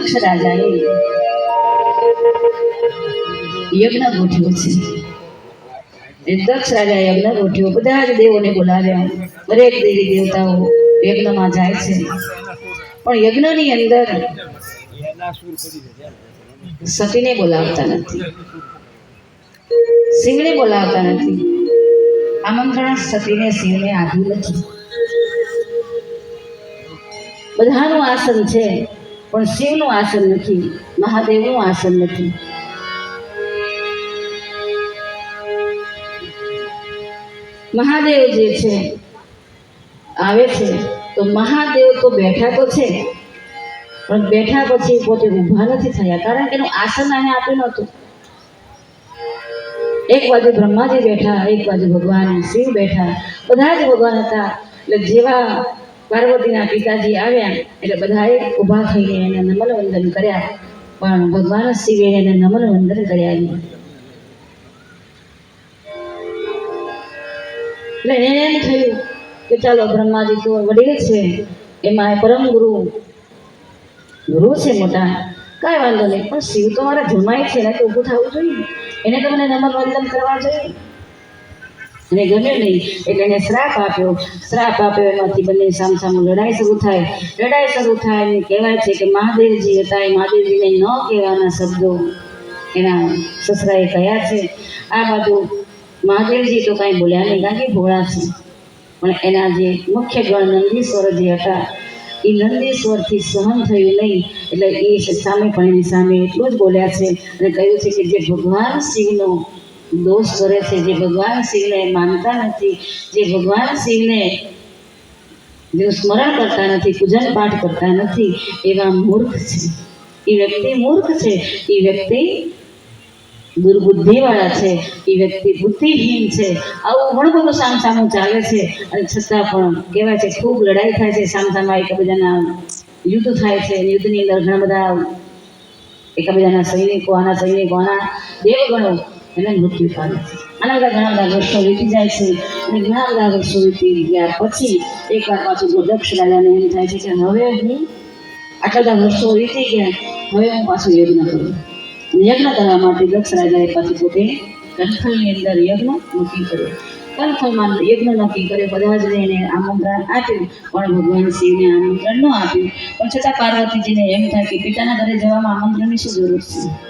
દક્ષ રાજાએ યજ્ઞ ગોઠવ્યો છે. દક્ષ રાજાએ યજ્ઞ ગોઠવ્યો. બધા જ દેવોને બોલાવ્યા. દરેક દેવી દેવતાઓ યજ્ઞમાં જાય છે. પણ યજ્ઞની અંદર સતીને બોલાવતા નથી. સિંહને બોલાવતા નથી. આમંત્રણ સતીને, સિંહને આપ્યું નથી. બધાનું આસન છે. પણ શિવનું આસન નથી, મહાદેવનું આસન નથી. મહાદેવ જે છે, આવે છે, તો મહાદેવ તો બેઠા તો છે, પણ બેઠા પછી પોતે ઊભા નથી થયા, કારણ કે એનું આસન આને આપ્યું નહોતું. એક બાજુ બ્રહ્માજી બેઠા, એક બાજુ ભગવાન શિવ બેઠા, બધા જ ભગવાન હતા. એટલે જેવા પાર્વતીના પિતાજી આવ્યા એટલે બધાએ ઊભા થઈને એને નમન વંદન કર્યા. પણ ભગવાન શિવે એને નમન વંદન કર્યા નહીં. એટલે એને એમ થયું કે ચાલો બ્રહ્માજી તો વડીલ છે, એમાં પરમ ગુરુ ગુરુ છે મોટા. કાંઈ વાંધો નહીં, પણ શિવ તો મારા જમાય છે ને તો ઊભું થવું જોઈએ. એને તો મને નમન વંદન કરવા જોઈએ. એને ગમે નહીં, એટલે એને શ્રાપ આપ્યો. શ્રાપ આપ્યો, એમાંથી બંને સામ સામું લડાઈ શરૂ થાય. લડાઈ શરૂ થાય અને કહેવાય છે કે મહાદેવજી હતા, એ મહાદેવજીને ન કહેવાના શબ્દો એના સસરાએ કહ્યા છે. આ બાજુ મહાદેવજી તો કાંઈ બોલ્યા નહીં, કારણ કે ભોળા છે. પણ એના જે મુખ્ય ગણ નંદીશ્વર જે હતા એ નંદીશ્વરથી સહન થયું નહીં, એટલે એ સામે પણ એની સામે એટલું જ બોલ્યા છે અને કહ્યું છે કે જે ભગવાન શિવનો દોષ કરે છે. જે ભગવાન શિવને માનતા નથી, જે ભગવાન શિવને જેનું સ્મરણ કરતા નથી, પૂજન પાઠ કરતા નથી, એવા મૂર્ખ છે. એ વ્યક્તિ મૂર્ખ છે. એ વ્યક્તિ દુર્બુદ્ધિવાળા છે. એ વ્યક્તિ બુદ્ધિહીન છે. આવું ઘણું બધું સામ સામું ચાલે છે. અને છતાં પણ કહેવાય છે, ખૂબ લડાઈ થાય છે. સામ સામા એકબીજાના યુદ્ધ થાય છે. યુદ્ધની અંદર ઘણા બધા એકબીજાના સૈનિકો, આના સૈનિકો, આના દેવગણો એને મૃત્યુ પામે આના બધા ઘણા બધા વર્ષો વીતી જાય છે અને ઘણા બધા વર્ષો વીતી ગયા પછી એકવાર પાછું દક્ષ રાજાને એમ થાય છે કે હવે હું આટલા બધા વર્ષો વીતી ગયા, હવે હું પાછું યજ્ઞ કરું. યજ્ઞ કરવા માટે દક્ષ રાજાએ પાછું પોતે કંઠલની અંદર યજ્ઞ નક્કી કર્યો. કંઠલમાં યજ્ઞ નક્કી કર્યો, બધા જ એને આમંત્રણ આપ્યું, પણ ભગવાન શિવને આમંત્રણ ન આપ્યું. પણ છતાં પાર્વતીજીને એમ થાય કે પિતાના ઘરે જવામાં આમંત્રણની શું જરૂર છે?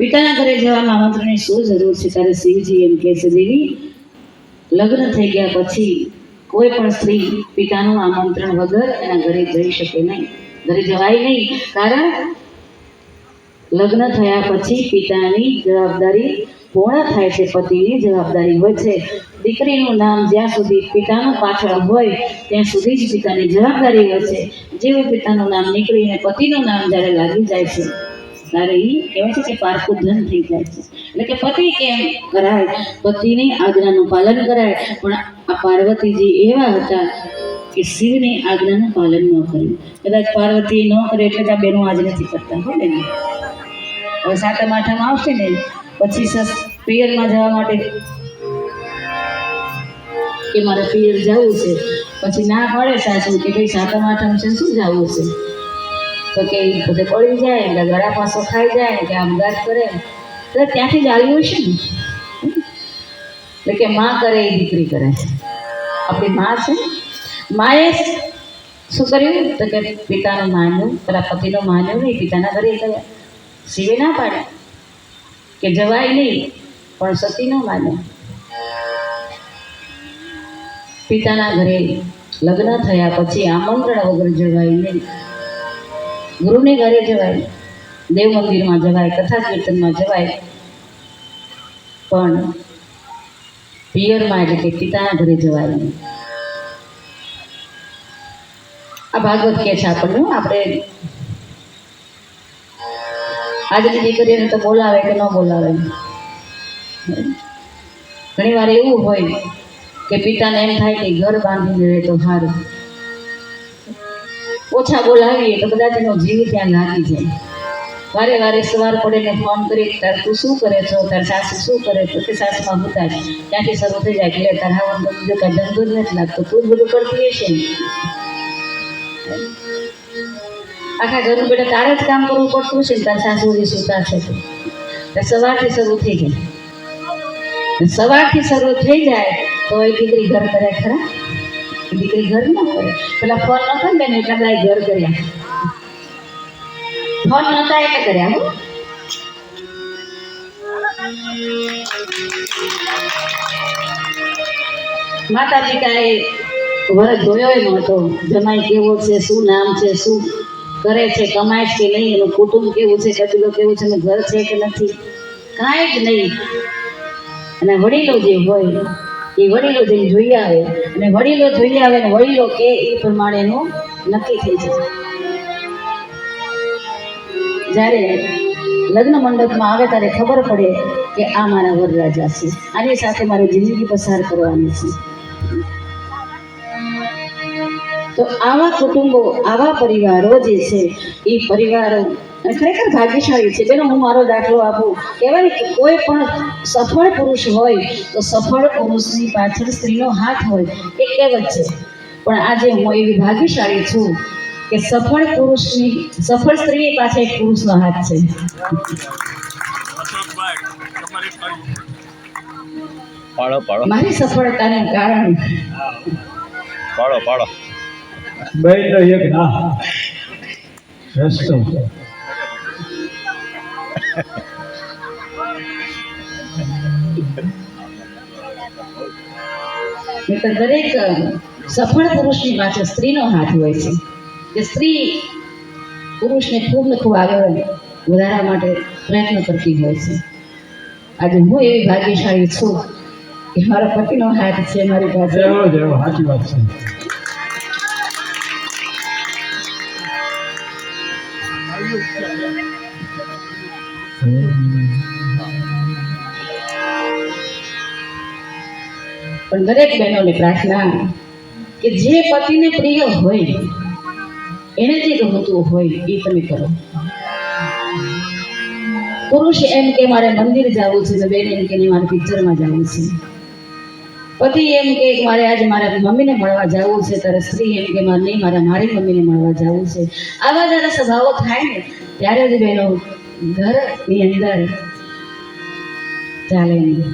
પિતાના ઘરે જવાના આમંત્રણની શું જરૂર છે? ત્યારે શિવજી એમ કહે છે, દેવી, લગ્ન થઈ ગયા પછી કોઈ પણ સ્ત્રી પિતાનું આમંત્રણ વગર એના ઘરે જઈ શકે નહીં. ઘરે જવાય નહીં. કારણ લગ્ન થયા પછી પિતાની જવાબદારી પૂર્ણ થાય છે. પતિની જવાબદારી હોય છે. દીકરીનું નામ જ્યાં સુધી પિતાનું પાછળ હોય, ત્યાં સુધી જ પિતાની જવાબદારી હોય છે. જેવું પિતાનું નામ નીકળીને પતિનું નામ જ્યારે લાગી જાય છે ત્યારે એ કહેવાય છે કે પારકું ધન થઈ જાય છે. એટલે કે પતિ કેમ કરાય? પતિની આજ્ઞાનું પાલન કરાય. પણ આ પાર્વતીજી એવા હતા કે શિવની આજ્ઞાનું પાલન ન કર્યું. કદાચ પાર્વતી ન કરે એટલે જ આ બેનો આજ નથી કરતા, હો બેન. હવે સાતમ, આઠમ આવશે ને, પછી સસ પિયરમાં જવા માટે કે મારે પિયર જવું છે. પછી ના પડે સાસુ કે ભાઈ સાતમ, આઠમ છે શું જવું છે? તો કે એ બધે પડી જાય એટલે ગળા પાસો ખાઈ જાય, કે આમદાર કરે. એટલે ત્યાંથી જ આવ્યું હશે ને. એટલે કે માં કરે એ દીકરી કરે. આપણી માં છે માએ શું કર્યું? તો કે પિતાનું માન્યું, પેલા પતિનું માન્યું નહીં, પિતાના ઘરે ગયા. સીવે ના પાડે કે જવાય નહીં, પણ સતી ન માને પિતાના ઘરે લગ્ન થયા પછી આમંત્રણ વગર જવાય નહીં. ગુરુને ઘરે જવાય, દેવ મંદિરમાં જવાય, કથા કીર્તનમાં જવાય. પણ પિયરમાં એટલે કે પિતાના ઘરે જવાય નહીં. આ ભાગવત કે છે આપણને આપણે આજની દીકરીને તો બોલાવે કે ન બોલાવે. ઘણી વાર એવું હોય કે પિતાને એમ થાય કે ઘર બાંધીને રહે તો સારું ઓછા બોલાવીએ તો કદાચ એનો જીવ ત્યાં લાગી જાય. વારે વારે સવાર પડે ને ફોન કરી તાર તું શું કરે છો? તાર સાસુ શું કરે તો કે સાસમાં હોતા જ ત્યાંથી શરૂ થઈ જાય. એટલે તારા તો બીજો કાંઈ ધંધો જ નથી લાગતો. તું જ બધું કરતી હશે આખા ઘરનું બેટા તારે જ કામ કરવું પડતું છે ને? તાર સાસુજી સૂતા છે તો. સવારથી શરૂ થઈ જાય. સવારથી શરૂ થઈ જાય તો એ દીકરી ઘર કરે ખરા? દીકરી ઘર ન કરે પેલા ફોન કરે ને એટલા બધા ઘર કર્યા. ફોન નતા એટલે કર્યા, હું. માતા પિતાએ વર જોયો નહોતો જમાઈ કેવો છે, શું નામ છે, શું કરે છે, કમાય છે કે નહીં, એનું કુટુંબ કેવું છે કબીલો કેવું છે, એનું ઘર છે કે નથી? કાંઈ જ નહીં. અને વડીલો જે હોય એ વડીલો જઈને જોઈ આવે અને વડીલો જોઈ આવે અને વડીલો કે એ પ્રમાણેનું નક્કી થઈ જશે. જ્યારે લગ્ન મંડપમાં આવે ત્યારે ખબર પડે કે આ મારા વરરાજા છે. આની સાથે મારે જિંદગી પસાર કરવાની છે. તો આવા કુટુંબો, આવા પરિવારો જે છે, એ પરિવારો ખરેખર ભાગ્યશાળી છે. બેનો હું મારો દાખલો આપું. કહેવાય ને કે કોઈ પણ સફળ પુરુષ હોય તો સફળ પુરુષની પાછળ સ્ત્રીનો હાથ હોય એ કહેવત છે. પણ આજે હું એવી ભાગ્યશાળી છું કે સફળ પુરુષની સફળ સ્ત્રીની પાસે એક પુરુષનો હાથ છે. પાડો પાડો. મારી સફળતાનું કારણ પાડો પાડો. બેન એક ના. રસ્તો. દરેક સફળ પુરુષની પાછળ સ્ત્રીનો હાથ હોય છે. કે સ્ત્રી પુરુષને ખૂબ ને ખૂબ આગળ વધારવા માટે પ્રયત્ન કરતી હોય છે. આજે હું એવી ભાગ્યશાળી છું કે મારા પતિનો હાથ છે, મારી પાસે. સાચી વાત છે. પણ દરેક બહેનોને પ્રાર્થના કે જે પતિને પ્રિય હોય, એને જે ગમતું હોય એ તમે કરો. પુરુષ એમ કે મારે મંદિર જવું છે બેન એમ કે મારે પિક્ચરમાં જવું છે. પતિ એમ કે મારે આજે મારા મમ્મીને મળવા જવું છે, ત્યારે સ્ત્રી એમ કે મારે નહીં, મારે મારી મમ્મીને મળવા જવું છે. આવા જ્યારે સ્વભાવો થાય ને, ત્યારે જ બહેનો ઘરની અંદર ચાલે નહીં.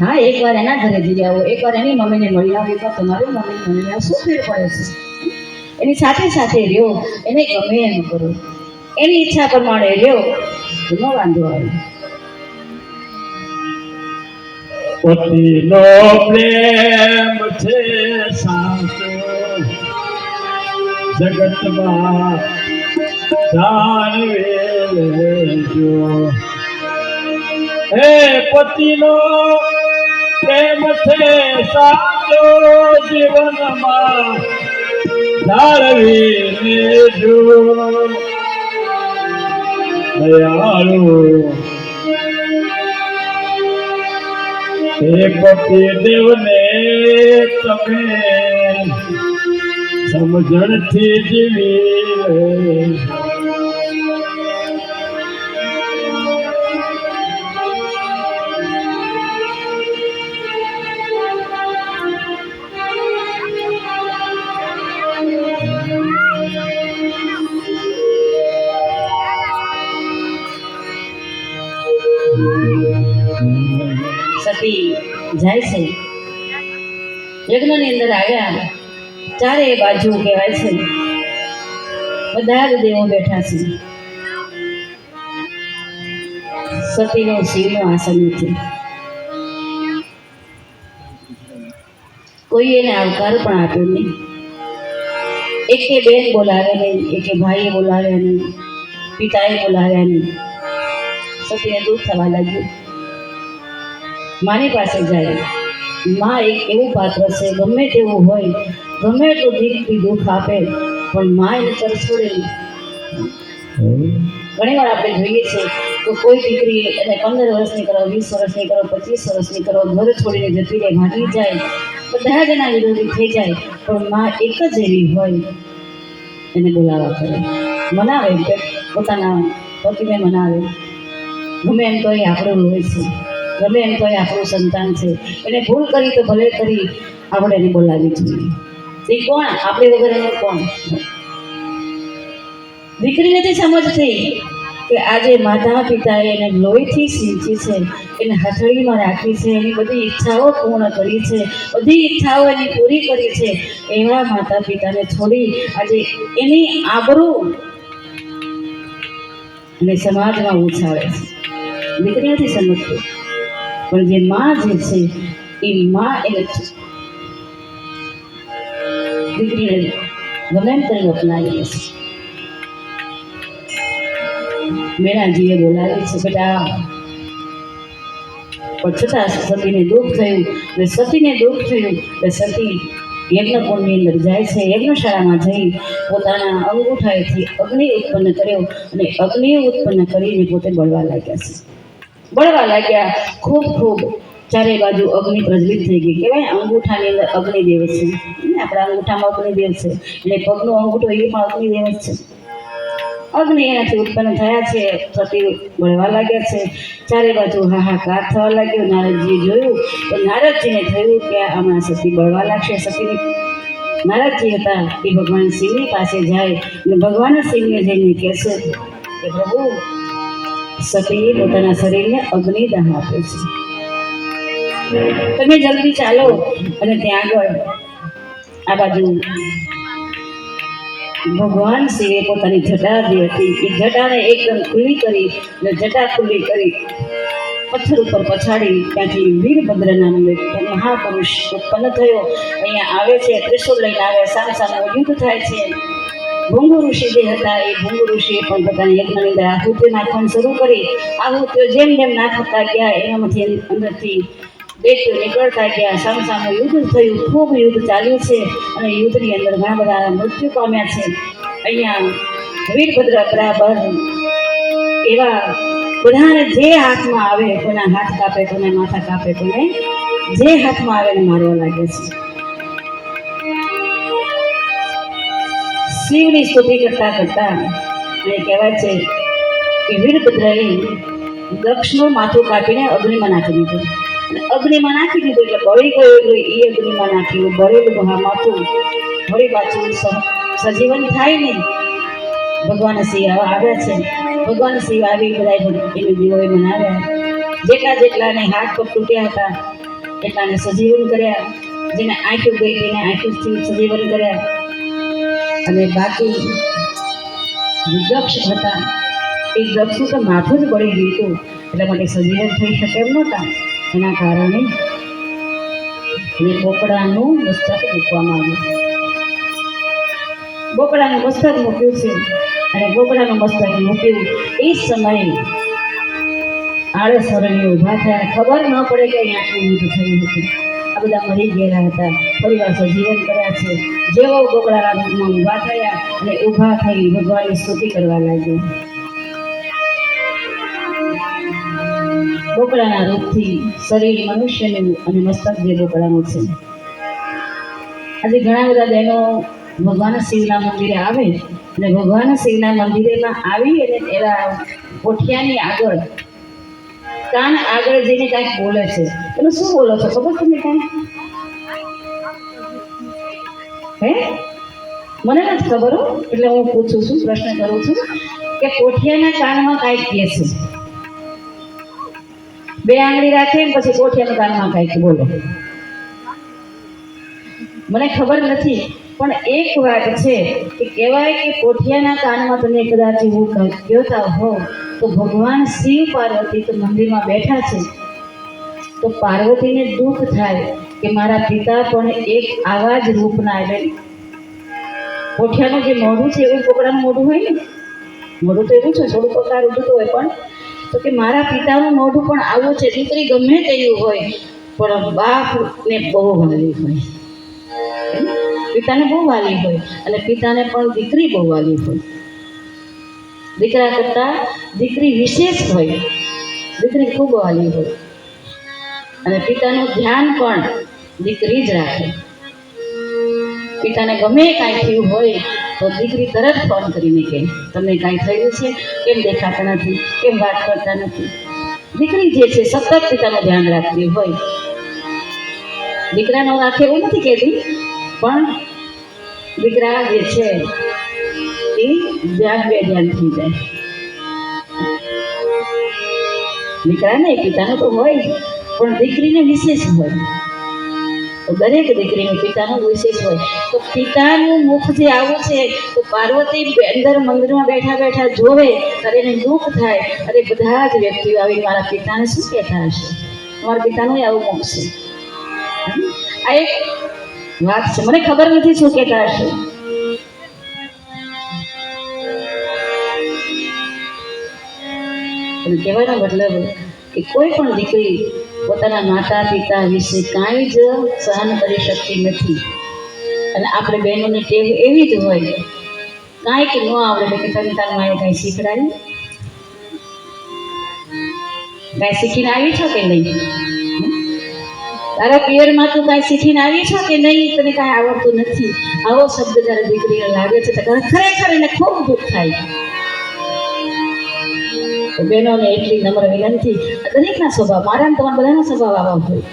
હા એકવાર એના ઘરે જઈ આવો. એકવાર એની મમ્મીને મળી આવો. એકવાર તમારી મમ્મીને મળી આવો. શું ફેર પડે છે? એની સાથે સાથે રહ્યો. એને ગમે એમ કરો. એની ઈચ્છા પ્રમાણે રહ્યો. એનો વાંધો આવે. પતિનો પ્રેમ છે સાચો જગતમાં જાણવે લેજો. હે પતિનો પ્રેમ છે સાચો જીવનમાં. જાળવી લેજો દયાળુ. હે પતિ દેવને તમે સમજણથી જીવી જાય છે. યજ્ઞની અંદર આવ્યા. ચારે બાજુ કહેવાય છે. બધા જ દેવો બેઠા છે. સતીનો શિવનો આસન નથી કોઈ એને આવકાર પણ આપ્યો નહીં. એકે બેન બોલાવે નહીં, એકે ભાઈએ બોલાવ્યા નહીં, પિતાએ બોલાવ્યા નહીં. સતીને દૂર થવા લાગ્યું. મારી પાસે જાય. માં એક એવું પાત્ર છે, ગમે તેવું હોય, ગમે એટલું દીકરી દુઃખ આપે, પણ માં એને તર છોડે ઘણી વાર આપણે જોઈએ છે તો કોઈ દીકરી એને પંદર વર્ષની કરો, વીસ વર્ષની કરો, પચીસ વર્ષની કરો, ઘર છોડીને જતી રહે, ભાગી જાય બધા જણા વિરોધી થઈ જાય, પણ માં એક જ એવી હોય, એને બોલાવા કરે. મનાવે પોતાના પતિને મનાવે. ગમે એમ તો એ આપણું હોય છે. ગમે એમ કોઈ આપણું સંતાન છે. એને ભૂલ કરી તો ભલે કરી આપણે એને બોલાવી જોઈએ તે કોણ? આપણે વગર એનો કોણ? દીકરી નથી સમજતી કે આજે માતા પિતાએ એને લોહીથી સિંચી છે, એને હથળીમાં રાખી છે, એની બધી ઈચ્છાઓ પૂર્ણ કરી છે, બધી ઈચ્છાઓ એની પૂરી કરી છે. એવા માતા પિતાને છોડી આજે એની આબરૂ અને સમાજમાં ઉછાળે છે. દીકરી નથી સમજતી. પણ જે માં જે છે, એ માં એને દીકરીને ગમે કરીને અપનાવી છે. મેણાજીએ બોલાવી છે, બેટા, પણ છતાં સતીને દુઃખ થયું એટલે સતીને દુઃખ થયું એટલે સતી યજ્ઞકુંડની અંદર જાય છે, યજ્ઞશાળામાં જઈ પોતાના અંગૂઠાએથી અગ્નિ ઉત્પન્ન કર્યો, અને અગ્નિ ઉત્પન્ન કરીને પોતે બળવા લાગ્યા છે. બળવા લાગ્યા. ખૂબ ખૂબ. ચારે બાજુ અગ્નિ પ્રજ્વલિત થઈ ગઈ. કહેવાય અંગૂઠાની અંદર અગ્નિદેવ છે. આપણા અંગૂઠામાં અગ્નિદેવ છે. એટલે પગનો અંગૂઠો એ પણ અગ્નિદેવ જ છે. અગ્નિ એનાથી ઉત્પન્ન થયા છે. સતી બળવા લાગ્યા છે. ચારે બાજુ હાહાકાર થવા લાગ્યો. નારદજીએ જોયું તો નારદજીને થયું કે હમણાં સતી બળવા લાગશે સતીને. નારદજી હતા એ ભગવાન શિવની પાસે જાય અને ભગવાન શિવને જઈને કહેશે કે પ્રભુ સતીએ પોતાના શરીરને અગ્નિદાન આપ્યો છે. તમે જલ્દી ચાલો અને ત્યાં આગળ આ બાજુ ભગવાન શિવે પોતાની જટા જે હતી. એ જટાને એકદમ ખુલ્લી કરી અને જટા ખુલ્લી કરી પથ્થર ઉપર પછાડી ત્યાંથી વીરભદ્ર નામનો એક મહાપુરુષ ઉત્પન્ન થયો. અહીંયા આવે છે ત્રિશુલ લઈને આવે, સામે સામે યુદ્ધ થાય છે. ભૃંગુ ઋષિ જે હતા, એ ભૃંગુ ઋષિએ પણ પોતાની યજ્ઞની અંદર આહુતિઓ નાખવાનું શરૂ કરી. આહુતિઓ જેમ જેમ નાખતા ગયા, એનામાંથી અંદરથી બેટીઓ નીકળતા ગયા. સામસામે યુદ્ધ થયું, ખૂબ યુદ્ધ ચાલ્યું છે અને યુદ્ધની અંદર ઘણા બધા મૃત્યુ પામ્યા છે. અહીંયા વીરભદ્ર બરાબર એવા બધાને જે હાથમાં આવે કોના હાથ કાપે કોને માથા કાપે કોને જે હાથમાં આવે એને મારવા લાગે છે. શિવની સ્તુતિ કરતા કરતા એ કહેવાય છે કે વીરભદ્રએ દક્ષનું માથું કાપીને અગ્નિમાં નાખી દીધું. અને અગ્નિમાં નાખી દીધું એટલે બળી ગયું એ અગ્નિમાં નાખ્યું બળેલું માથું વળી પાછું સજીવન થાય ને ભગવાન શિવ આવા આવ્યા છે. ભગવાન શિવ આવી બધા એને દીવોએ મનાવ્યા. જેટલા જેટલાને હાથ પગ તૂટ્યા હતા, એટલાને સજીવન કર્યા. જેને આંખ્યું ગઈ તેને આંખ્યું સજીવન કર્યા. અને બાકી વિદક્ષ હતા. એ દક્ષનું તો માથું જ પડી ગયું હતું. એટલા માટે સજીવન થઈ શકે એમ નહોતા. એના કારણે એ બોકડાનું મસ્તક મૂકવામાં આવ્યું. બોકડાનું મસ્તક મૂક્યું છે. અને બોકડાનું મસ્તક મૂક્યું એ સમયે આળસવરણી ઊભા થયા. ખબર ન પડે કે અહીંયા આટલું થયું હતું. આ બધા મરી ગયેલા હતા. પરિવાર સજીવન કર્યા છે. જેવો બોકડાના રૂપમાં ઊભા થયા અને ઊભા થઈ ભગવાનની સ્તુતિ કરવા લાગ્યા. ગોકળાના રૂપથી શરીર મનુષ્યનું અને મસ્તક જે ગોકળાનું છે. આજે ઘણા બધા બહેનો ભગવાન શિવના મંદિરે આવે અને ભગવાન શિવના મંદિરેમાં આવી અને એના કોઠિયાની આગળ, કાન આગળ જઈને કાંઈક બોલે છે. તમે શું બોલો છો? ખબર તમને કાંઈ? હે મને નથી ખબર હો, એટલે હું પૂછું છું, પ્રશ્ન કરું છું કે કોઠિયાના કાનમાં કાંઈક કહે છે. બે આંગળી રાખે પછી કોઠિયાના કાનમાં કાંઈક, બોલો. મને ખબર નથી, પણ એક વાત છે કે કહેવાય કે કોઠિયાના કાનમાં તમે કદાચ એવું કહેતા હો, તો ભગવાન શિવ પાર્વતી તો મંદિરમાં બેઠા છે. તો પાર્વતીને દુઃખ થાય કે મારા પિતા પણ એક આવા જ રૂપના એટલે કોઠિયાનું જે મોઢું છે, એવું કોકડાનું મોઢું હોય ને? મોઢું તો એવું છે થોડું પકાર રૂઢું હોય પણ, તો કે મારા પિતાનું મોઢું પણ આવું છે, દીકરી ગમે તેવું હોય, પણ બાપને બહુ વાલી હોય. પિતાને બહુ વાલી હોય, અને પિતાને પણ દીકરી બહુ વાલી હોય. દીકરા કરતાં દીકરી વિશેષ હોય, દીકરી ખૂબ વાલી હોય. અને પિતાનું ધ્યાન પણ દીકરી જ રાખે. પિતાને ગમે કાંઈ થયું હોય, તો દીકરી તરત ફોન કરીને કહે, તમને કાંઈ થયું છે? કેમ દેખાતા નથી? કેમ વાત કરતા નથી? દીકરી જે છે, સતત પિતાનું ધ્યાન રાખતી હોય. દીકરાનો રાખે એવું નથી કહેતી, પણ દીકરા જે છે, એ ધ્યાન બે ધ્યાન થઈ જાય. દીકરા ને પિતાનું તો હોય, પણ દીકરીને વિશેષ હોય. દરેક દીકરીનું પિતાનું વિશેષ હોય. તો પિતાનું મુખ જે આવું છે, તો પાર્વતી અંદર મંદિરમાં બેઠા બેઠા જોવે ત્યારે એને દુઃખ થાય. અરે બધા જ વ્યક્તિઓ આવીને મારા પિતાને શું કહેતા હશે? મારા પિતાનું આવું મુખ છે. આ એક વાત છે. મને ખબર નથી શું કહેતા હશે. કહેવાનો મતલબ કે કોઈ પણ દીકરી પોતાના માતા પિતા વિશે કાંઈ જ સહન કરી શકતી નથી. અને આપણે બહેનોની ટેવ એવી જ હોય, કાંઈક ન આવડે તો પિતા પિતાની માએ કાંઈ શીખડાવી કાંઈ શીખીને આવી છો કે નહીં? તારા પિયરમાં તું કાંઈ શીખીને આવી છો કે નહીં? તને કાંઈ આવડતું નથી. આવો શબ્દ જ્યારે દીકરીને લાગે છે તો ખરેખર એને ખૂબ દુઃખ થાય. બહેનોને એટલી નમ્ર વિનંતી. દરેકના સ્વભાવ, મારા તમારા બધાના સ્વભાવ આવા હોય.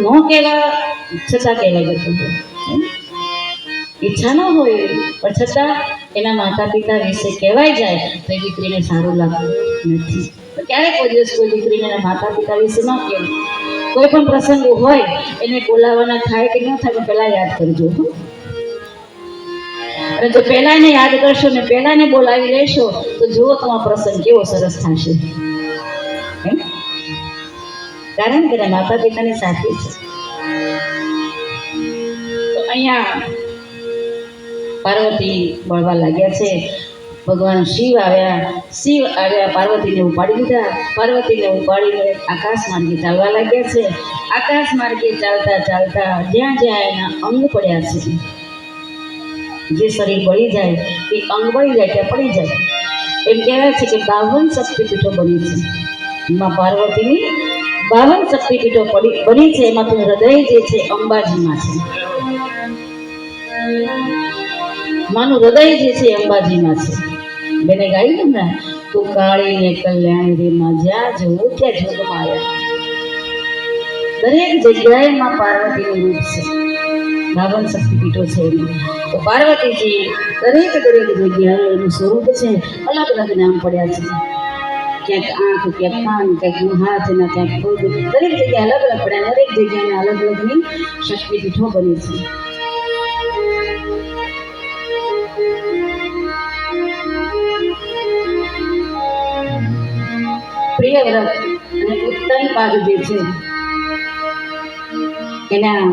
ન કહેવા છતાં કહેવાય જતું ઈચ્છા ન હોય, પણ છતાં એના માતા પિતા વિશે કહેવાય જાય, તો એ દીકરીને સારું લાગતું નથી. તો ક્યારે કોઈ દિવસ કોઈ દીકરીને એના માતા પિતા વિશે ન કહેવું કોઈ પણ પ્રસંગ હોય, એને બોલાવવાના થાય કે ન થાય પહેલાં યાદ કરજો. અને જો પહેલા એને યાદ કરશો ને પહેલા એને બોલાવી લેશો, તો જુઓ તમારો પ્રસંગ કેવો સરસ થશે? કારણ કે માતા પિતાની સાથે છે. અહીંયા પાર્વતી બળવા લાગ્યા છે. ભગવાન શિવ આવ્યા શિવ આવ્યા, પાર્વતીને ઉપાડી લીધા. પાર્વતીને ઉપાડીને આકાશ માર્ગે ચાલવા લાગ્યા છે. આકાશ માર્ગે ચાલતા ચાલતા જ્યાં જ્યાં એના અંગ પડ્યા છે જે શરીર બળી જાય, એ અંગ બળી જાય ત્યાં પડી જાય. એમ કહેવાય છે કે બાવન શક્તિપીઠો બની છે. માં પાર્વતીની બાવન શક્તિપીઠો પડી, બની છે. એમાં હૃદય જે છે, અંબાજીમાં છે. માનું હૃદય જે છે અંબાજીમાં છે. બેને ગાયું ને તું કાળી ને કલ્યાણી રે માં જ્યાં જવું ત્યાં જોગમાં આવ્યા. દરેક જગ્યાએ માં પાર્વતીનું રૂપ છે. બાવન શક્તિપીઠો છે એનું તો પાર્વતીજી દરેક દરેક જગ્યાએ એનું સ્વરૂપ છે. અલગ અલગ નામ પડ્યા છે. ક્યાંક આંખ, ક્યાંક કાન, ક્યાંક હાથ ને ક્યાંક પગ. દરેક જગ્યાએ અલગ અલગ પડ્યા. દરેક જગ્યાએ અલગ અલગની શક્તિપીઠો બની છે. પ્રિય વ્રત અને ઉત્તમ પાદ જે છે, એના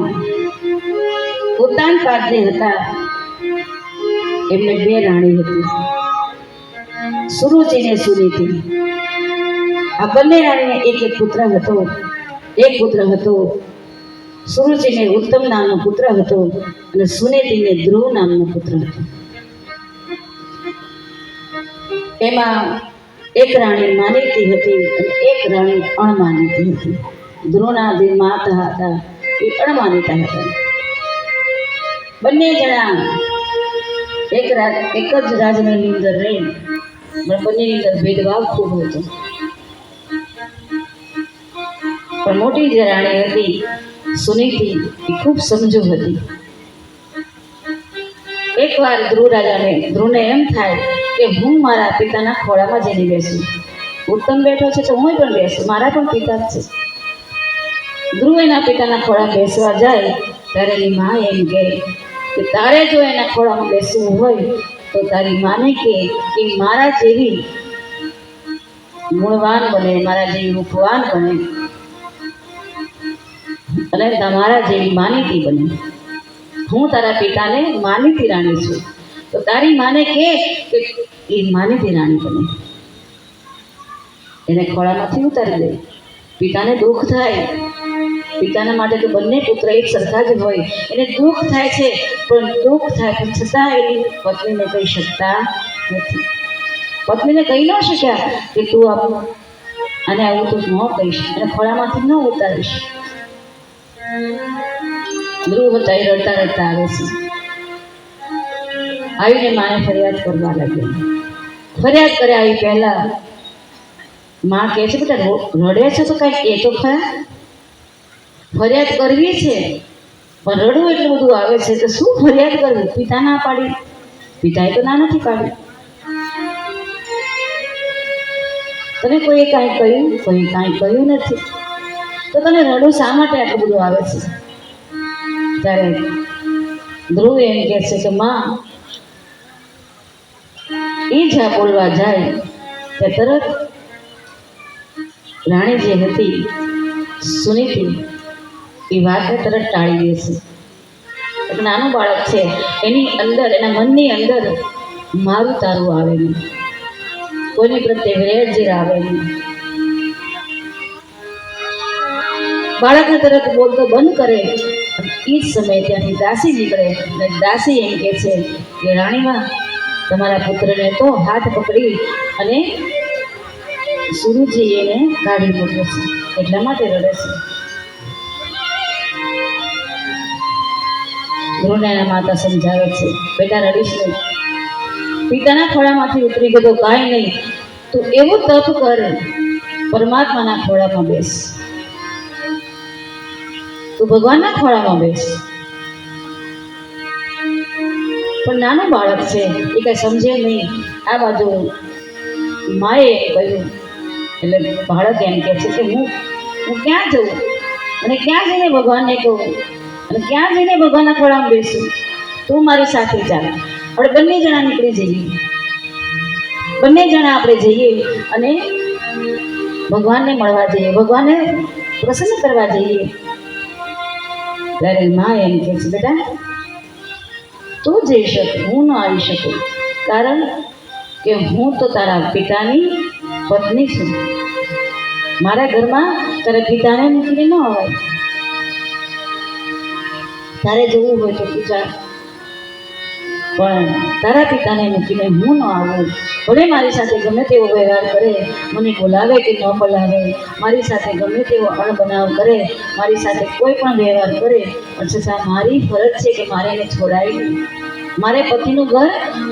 ઉત્તાન પાદ જે હતા એમને બે રાણી હતી. સુરુચિ ને સુનીતિ આ બંને રાણીને એક એક પુત્ર હતો. એક પુત્ર હતો. સુરુચિને ઉત્તમ નામનો પુત્ર હતો અને સુનેતિને ધ્રુવ નામનો પુત્ર હતો. એમાં એક રાણી માનીતી હતી અને એક રાણી અણમાનીતી હતી. ધ્રુવના જે માતા હતા. એ અણમાનીતા હતા. બંને જણા એક રાજ એક જ રાજમહેલની અંદર રહીને પણ બંનેની અંદર ભેદભાવ ખૂબ હતો. પણ મોટી જે રાણી હતી સુનીતિ એ ખૂબ સમજુ હતી. એકવાર ધ્રુવ રાજાને ધ્રુવને એમ થાય કે હું મારા પિતાના ખોળામાં જઈને બેસું. ઉત્તમ બેઠો છે તો હું પણ બેસું, મારા પણ પિતા જ છે. ધ્રુવ એના પિતાના ખોળામાં બેસવા જાય, ત્યારે એની મા એમ કહે કે તારે જો એના ખોળામાં બેસવું હોય, તો તારી માને કે એ મારા જેવી ગુણવાન બને, મારા જેવી રૂપવાન બને. અને તમારા જેવી માનીતી બને. હું તારા પિતાને માનીતી રાણી છું. તો તારી માને કે એ માનીતી રાણી બને. એને ખોળામાંથી ઉતારી દે. પિતાને દુઃખ થાય. પિતાના માટે તો બંને પુત્ર એક સરખા જ હોય. એને દુઃખ થાય છે, પણ દુઃખ થાય છતાં એની પત્નીને કહી શકતા નથી. પત્નીને કહી ન શક્યા કે તું આવું અને આવું તું ન કહીશ, અને ખોળામાંથી ન ઉતારીશ. ધ્રુવ હતા એ રડતા રડતા આવે છે. આવીને માને ફરિયાદ કરવા લાગ્યો. ફરિયાદ કરે આવી પહેલા માં કહે છે બધા રડે છે તો કંઈક એ તો ખરા. ફરિયાદ કરવી છે? પણ રડવું એટલું બધું આવે છે તો શું ફરિયાદ કરવી? પિતા ના પાડી. પિતાએ તો ના નથી પાડ્યું તને કોઈ કાંઈ કહ્યું? કોઈ કાંઈ કહ્યું નથી. તો તને રડવું શા માટે આટલું બધું આવે છે? ત્યારે ધ્રુવ એમ કહે છે કે, માં એ જ્યાં બોલવા જાય, ત્યાં તરત રાણી જે હતી, સુનીતિ એ વાતને તરત ટાળી દેશે એક નાનું બાળક છે. એની અંદર, એના મનની અંદર મારું તારું આવે નહીં. કોઈની પ્રત્યે વેરઝેર આવે નહીં. બાળકને તરત બોલતો બંધ કરે. એ જ સમયે ત્યાંથી દાસી નીકળે. અને દાસી એમ કહે છે કે, રાણીમાં, તમારા પુત્રને તો હાથ પકડી અને સુરુજી એને કાઢી મૂકે છે. એટલા માટે રડે છે. ધ્રુવનાના માતા સમજાવે છે. બેટા રડીશ નહીં. પિતાના ખોળામાંથી ઉતરી ગયો કાંઈ નહીં. તું એવું તપ કર. પરમાત્માના ખોળામાં બેસ. તું ભગવાનના ખોળામાં બેસ. પણ નાનું બાળક છે, એ કઈ સમજે નહીં. આ બાજુ માએ કહ્યું, એટલે બાળક એમ કહે છે કે હું હું ક્યાં જઉં? અને ક્યાં જઈને ભગવાનને કહું? અને ક્યાં જઈને ભગવાનના ખોળામાં બેસું. તું મારી સાથે ચાલ. આપણે બંને જણા નીકળી જઈએ. બંને જણા આપણે જઈએ અને ભગવાનને મળવા જઈએ. ભગવાનને પ્રસન્ન કરવા જઈએ. ત્યારે માં એમ કહે છે, બેટા, તું જઈ શક, હું ન આવી શકું. કારણ કે હું તો તારા પિતાની પત્ની છું. મારા ઘરમાં તારા પિતાને મૂકીને ન અવાય. તારે જવું હોય તો તું પણ તારા પિતાને મૂકીને હું ન આવું. ભલે મારી સાથે ગમે તેવો વ્યવહાર કરે, મને બોલાવે કે ન બોલાવે, મારી સાથે ગમે તેવો અણબનાવ કરે, મારી સાથે કોઈ પણ વ્યવહાર કરે, પણ છતાં મારી ફરજ છે કે મારે એને છોડાવી નહીં મારે પતિનું ઘર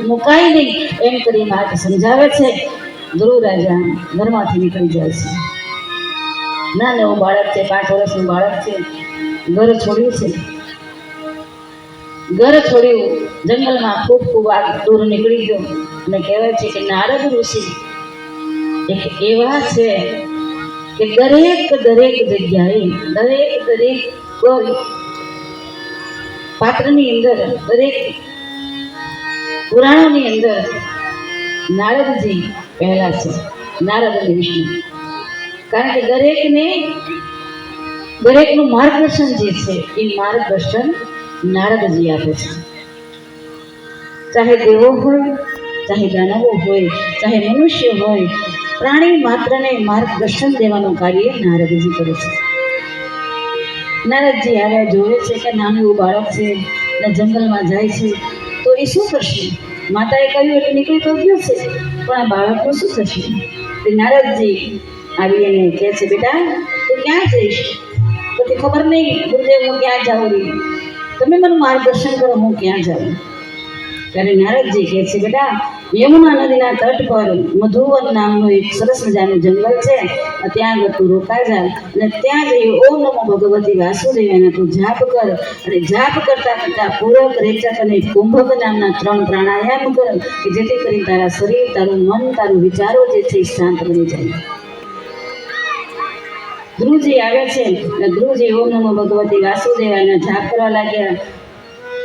મુકાય નહીં એમ કરી મારે સમજાવે છે. ધ્રુવ રાજા ઘરમાંથી નીકળી જાય છે. ના નવું બાળક છે, પાંચ વર્ષનું બાળક છે. ઘર છોડ્યું છે. ઘર છોડ્યું. જંગલમાં ખૂબ ખૂબ આગ દૂર નીકળી ગયો. અને કહેવાય છે કે નારદ ઋષિ એક એવા છે કે દરેક દરેક જગ્યાએ, દરેક દરેક પાત્રની અંદર, દરેક પુરાણોની અંદર નારદજી પહેલા છે. નારદ અને વિષ્ણુ. કારણ કે દરેકને, દરેકનું માર્ગદર્શન જે છે, એ માર્ગદર્શન નારદજી આપે છે. ચાહે દેવો હોય, ચાહે દાનવો હોય, ચાહે મનુષ્ય હોય, પ્રાણી માત્રને માર્ગદર્શન દેવાનું કાર્ય નારદજી કરે છે. નારદજી આવ્યા, જોવે છે કે નાનું એવું બાળક છે, ને જંગલમાં જાય છે, તો એ શું કરશે? માતાએ કહ્યું, એટલે નીકળી તો ગયો છે. પણ આ બાળકનું શું થશે? તે નારદજી આવી એને કહે છે, બેટા, તું ક્યાં જઈશ? તો તે ખબર નહીં, ગુરુદેવ, હું ક્યાં જાઉં રહી તમે મને માર્ગદર્શન કરો, હું ક્યાં જાઉં? ત્યારે નારદજી કહે છે, બેટા, યમુના નદીના તટ પર મધુવન નામનું એક સરસ મજાનું જંગલ છે. ત્યાં આગળ તું રોકાઈ જા અને ત્યાં જઈ ઓમ નમો ભગવતી વાસુદેવને તું જાપ કર અને જાપ કરતા કરતા પૂરક રેચક અને કુંભક નામના ત્રણ પ્રાણાયામ કર કે જેથી કરી તારા શરીર, તારું મન, તારું વિચારો જે છે શાંત બની જાય. ધ્રુવજી આવે છે. અને ધ્રુવજી ઓમ નમો ભગવતી વાસુદેવાના જાપ કરવા લાગ્યા.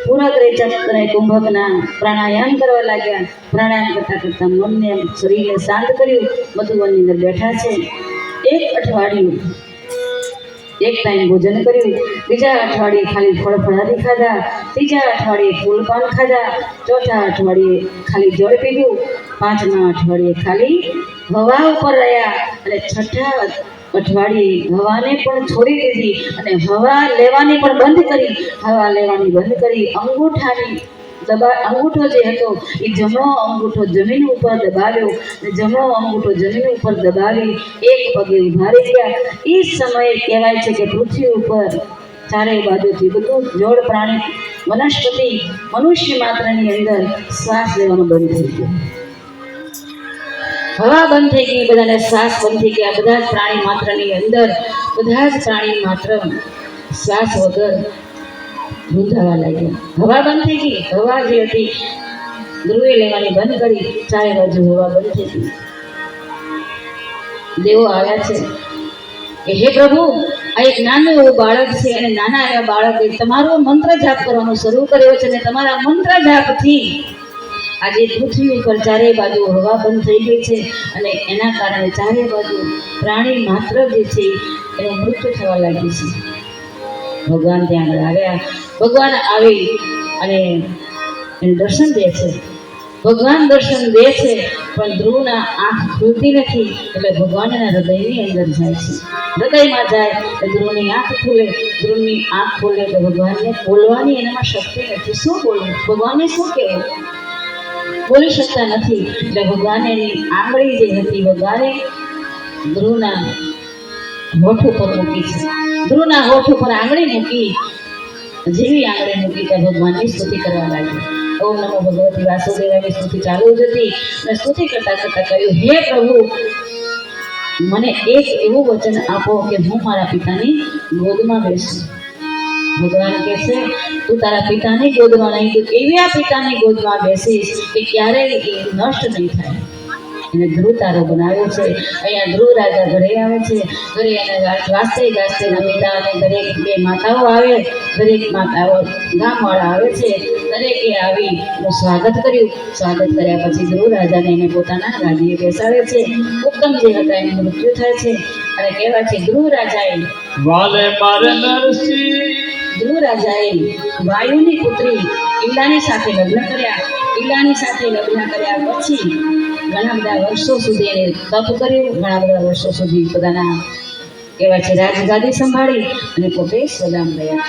પૂરક રેચક અને કુંભકના પ્રાણાયામ કરવા લાગ્યા. પ્રાણાયામ કરતા કરતા મનને શરીરને શાંત કર્યું. મધુવનની અંદર બેઠા છે. એક અઠવાડિયું. એક ટાઈમ ભોજન કર્યું. બીજા અઠવાડિયે ખાલી ફળ ફળાદી ખાધા. ત્રીજા અઠવાડિયે ફૂલ પાન ખાધા. ચોથા અઠવાડિયે ખાલી જળ પીધું. પાંચમા અઠવાડિયે ખાલી હવા ઉપર રહ્યા. અને છઠ્ઠા અઠવાડિયે હવાને પણ છોડી દીધી અને હવા લેવાની પણ બંધ કરી. હવા લેવાની બંધ કરી, અંગૂઠાની દબા અંગૂઠો જે હતો, એ જમણો અંગૂઠો જમીન ઉપર દબાવ્યો જમણો અંગૂઠો જમીન ઉપર દબાવી એક પગે ઊભા રહી ગયા. એ સમયે કહેવાય છે કે પૃથ્વી ઉપર ચારે બાજુથી બધું જળ પ્રાણી વનસ્પતિ મનુષ્ય માત્રની અંદર શ્વાસ લેવાનું બંધ થઈ ગયું. હવા બંધ થઈ ગઈ, બધાને શ્વાસ બંધ થઈ ગયા, બધા જ પ્રાણી માત્રની અંદર, બધા જ પ્રાણી માત્ર શ્વાસ વગર ધૂંધાવા લાગ્યા. હવા બંધ થઈ ગઈ, હવા જે હતી, ધ્રુવે લેવાની બંધ કરી, ચારે બાજુ હવા બંધ થઈ ગઈ. દેવો આવ્યા છે. કે હે પ્રભુ, આ એક નાનું એવું બાળક છે, અને નાના એવા બાળકે તમારો મંત્ર જાપ કરવાનો શરૂ કર્યો છે, અને તમારા મંત્ર જાપથી આજે પૃથ્વી ઉપર ચારે બાજુ હવા બંધ થઈ ગઈ છે અને એના કારણે ચારે બાજુ પ્રાણી માત્ર જે છે એનું મૃત્યુ થવા લાગ્યું છે. ભગવાન ત્યાં આગળ આવ્યા. ભગવાન આવી અને એને દર્શન દે છે. ભગવાન દર્શન દે છે, પણ ધ્રુવના આંખ ખુલતી નથી એટલે ભગવાનના હૃદયની અંદર જાય છે. હૃદયમાં જાય તો ધ્રુવની આંખ ખુલે. ધ્રુવની આંખ ખુલે તો ભગવાનને બોલવાની એનામાં શક્તિ નથી. શું બોલવું? ભગવાનને શું કહેવું? બોલી શકતા નથી. એટલે ભગવાને એની આંગળી જે હતી ભગવાને ધ્રુવના હોઠ ઉપર મૂકી છે. ધ્રુવના હોઠ ઉપર આંગળી મૂકી, જેવી આંગળી મૂકી ત્યાં ભગવાનની સ્તુતિ કરવા લાગી. ઓમ નમો ભગવતી વાસુદેવાની સ્તુતિ ચાલુ જ હતી અને સ્તુતિ કરતા કરતા કહ્યું, હે પ્રભુ, મને એક એવું વચન આપો કે હું મારા પિતાની ગોદમાં બેસું. ભગવાન કહે છે તું તારા પિતાની ગોદમાં નહીં, તું એવા પિતાની ગોદમાં બેસીશ કે ક્યારેય એ નષ્ટ નહીં થાય. એને ધ્રુવ તારો બનાવ્યો છે. અહીંયા ધ્રુવ રાજા ઘરે આવે છે. ઘરે એને વાસ્તે ગાસ્તે નમિતા અને દરેક બે માતાઓ આવે. દરેક માતાઓ ગામવાળા આવે છે. દરેકે આવી સ્વાગત કર્યું. સ્વાગત કર્યા પછી ધ્રુવ રાજાને એને પોતાના ગાદીએ બેસાડે છે. ઉત્તમ જે હતા એનું મૃત્યુ થાય છે. અને કહેવાય છે ધ્રુવ રાજાએ વાલે મારે નરસિંહ. ધ્રુવ રાજાએ વાયુની પુત્રી ઈલાની સાથે લગ્ન કર્યા. ઈલાની સાથે લગ્ન કર્યા પછી ઘણા બધા વર્ષો સુધી એને તપ કર્યું. ઘણા બધા વર્ષો સુધી પોતાના કહેવાય છે રાજગાદી સંભાળી અને પોતે સ્વધામ ગયા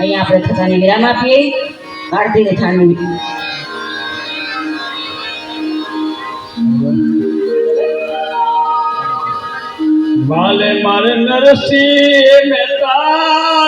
અહીંયા આપણે થતાને વિરામ આપીએ. આરતી રથાની વાલે મારે નરસિંહ મહેતા